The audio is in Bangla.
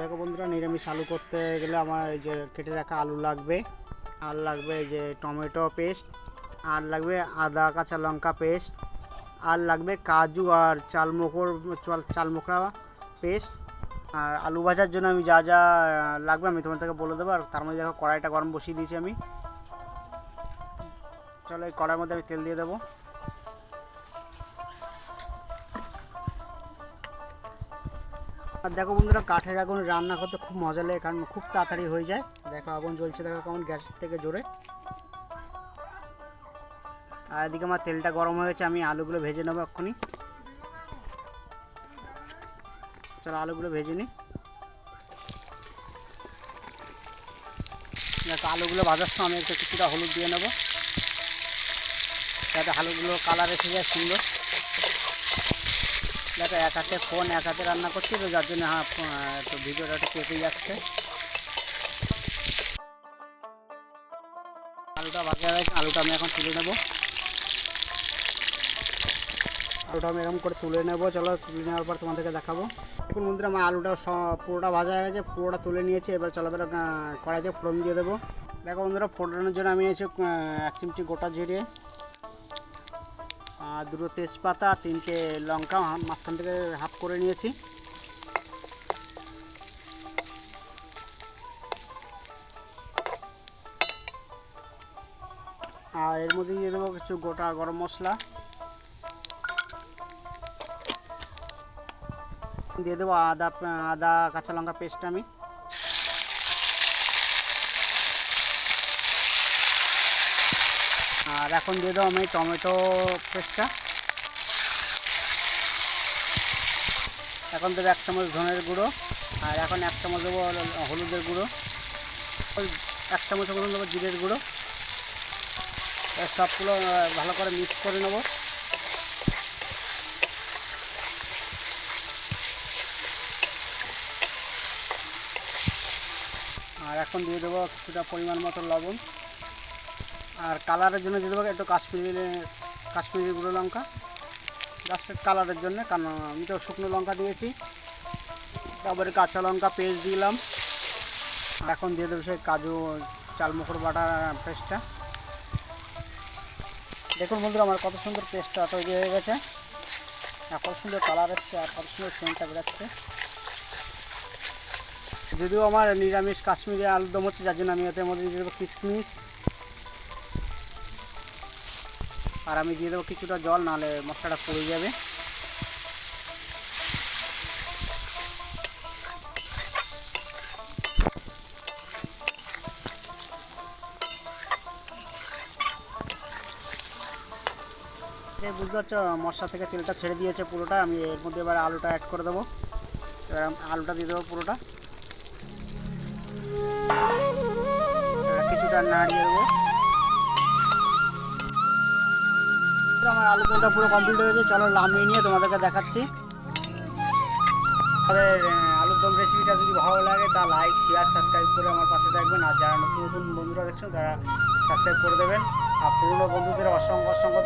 দেখো বন্ধুরা, নিরামিষ আলু করতে গেলে আমার এই যে কেটে রাখা আলু লাগবে। আর লাগবে এই যে টমেটো পেস্ট, আর লাগবে আদা, কাঁচা লঙ্কা পেস্ট, আর লাগবে কাজু আর চালমোকর চাল চালমোকরা পেস্ট। আর আলু ভাজার জন্য আমি যা যা লাগবে আমি তোমাদেরকে বলে দেবো। আর তার মধ্যে দেখো কড়াইটা গরম বসিয়ে দিয়েছি আমি। চলো এই কড়াইয়ের মধ্যে আমি তেল দিয়ে দেবো। আর দেখো বন্ধুরা, কাঠের আগুন রান্না করতে খুব মজা লাগে, কারণ খুব তাড়াতাড়ি হয়ে যায়। দেখো আগুন জ্বলছে, দেখো কেমন গ্যাস থেকে জোরে। আর এদিকে আমার তেলটা গরম হয়ে গেছে, আমি আলুগুলো ভেজে নেব এক্ষুনি। চলো আলুগুলো ভেজে নিই। দেখো, আলুগুলো ভাজার সময় আমি একটু কিছুটা হলুদ দিয়ে নেব। যাতে আলুগুলো কালার এসে যায় সুন্দর। দেখো এক হাতে ফোন এক হাতে রান্না করছি তো যার জন্য হ্যাঁ একটু ভিডিওটা একটু কেটে যাচ্ছে। আলুটা ভাজা হয়ে গেছে আলুটা আমি এখন তুলে নেব। আলুটা আমি এরকম করে তুলে নেব চলো তুলে নেওয়ার পর তোমাদেরকে দেখাবো। এখন বন্ধুরা আমার আলুটা পুরোটা ভাজা হয়ে গেছে পুরোটা তুলে নিয়েছি এবার চলো এবার কড়াইতে ফোড়ন দিয়ে দেবো। দেখো বন্ধুরা ফোড়নের জন্য আমি আহ, এক চিমটি গোটা জিরে দুটো তেজপাতা, তিনটে লঙ্কা, মাঝখান থেকে হাফ করে নিয়েছি। আর এর মধ্যে দিয়ে দেবো কিছু গোটা গরম মশলা। দিয়ে দেবো আদা আদা, কাঁচা লঙ্কা পেস্ট আমি। আর এখন দিয়ে দেবো আমি টমেটো পেস্টটা। এখন দেবো এক চামচ ধনের গুঁড়ো, আর এখন এক চামচ দেবো হলুদের গুঁড়ো। এক চামচ মতন দেবো জিরের গুঁড়ো। সবগুলো ভালো করে মিক্স করে নেব। আর এখন দিয়ে দেবো কিছুটা পরিমাণ মতো লবণ। আর কালারের জন্য দিয়ে দেবো একটু কাশ্মীরি কাশ্মীরি গুঁড়ো লঙ্কা। জাস্ট কালারের জন্য, কারণ আমি তো শুকনো লঙ্কা দিয়েছি। তারপরে কাঁচা লঙ্কা পেস্ট দিলাম। এখন দিয়ে দেবো সেই কাজু চালমুখর বাটা পেস্টটা দেখুন বন্ধুরা, আমার কত সুন্দর পেস্টটা তৈরি হয়ে গেছে। আর কত সুন্দর কালার এসছে, আর কত সুন্দর সেন্টটা বেরোচ্ছে। যদিও আমার নিরামিষ কাশ্মীরি আলুদম হচ্ছে, যার জন্য আমি এর মধ্যে দিয়ে দেবো কিশমিশ আর আমি দিয়ে দেবো কিছুটা জল, নাহলে মশলাটা পড়ে যাবে। বুঝতে পারছ, মশলা থেকে তেলটা ছেড়ে দিয়েছে পুরোটা, আমি এর মধ্যে এবার আলুটা অ্যাড করে দেবো। এবার আলুটা দিয়ে দেবো পুরোটা। কিছুটা নাড়িয়ে দেবো। তো আমার আলু তেলটা পুরো কমপ্লিট হয়ে গেছে। চলো নামিয়ে নিয়ে তোমাদেরকে দেখাচ্ছি। আমাদের আলুরদম আলুর দম রেসিপিটা যদি ভালো লাগে, তা লাইক শেয়ার সাবস্ক্রাইব করে আমার পাশে থাকবেন। আর যারা নতুন নতুন বন্ধুরা দেখছেন তারা সাবস্ক্রাইব করে দেবেন। আর পুরনো বন্ধুদের অসংখ্য অসংখ্য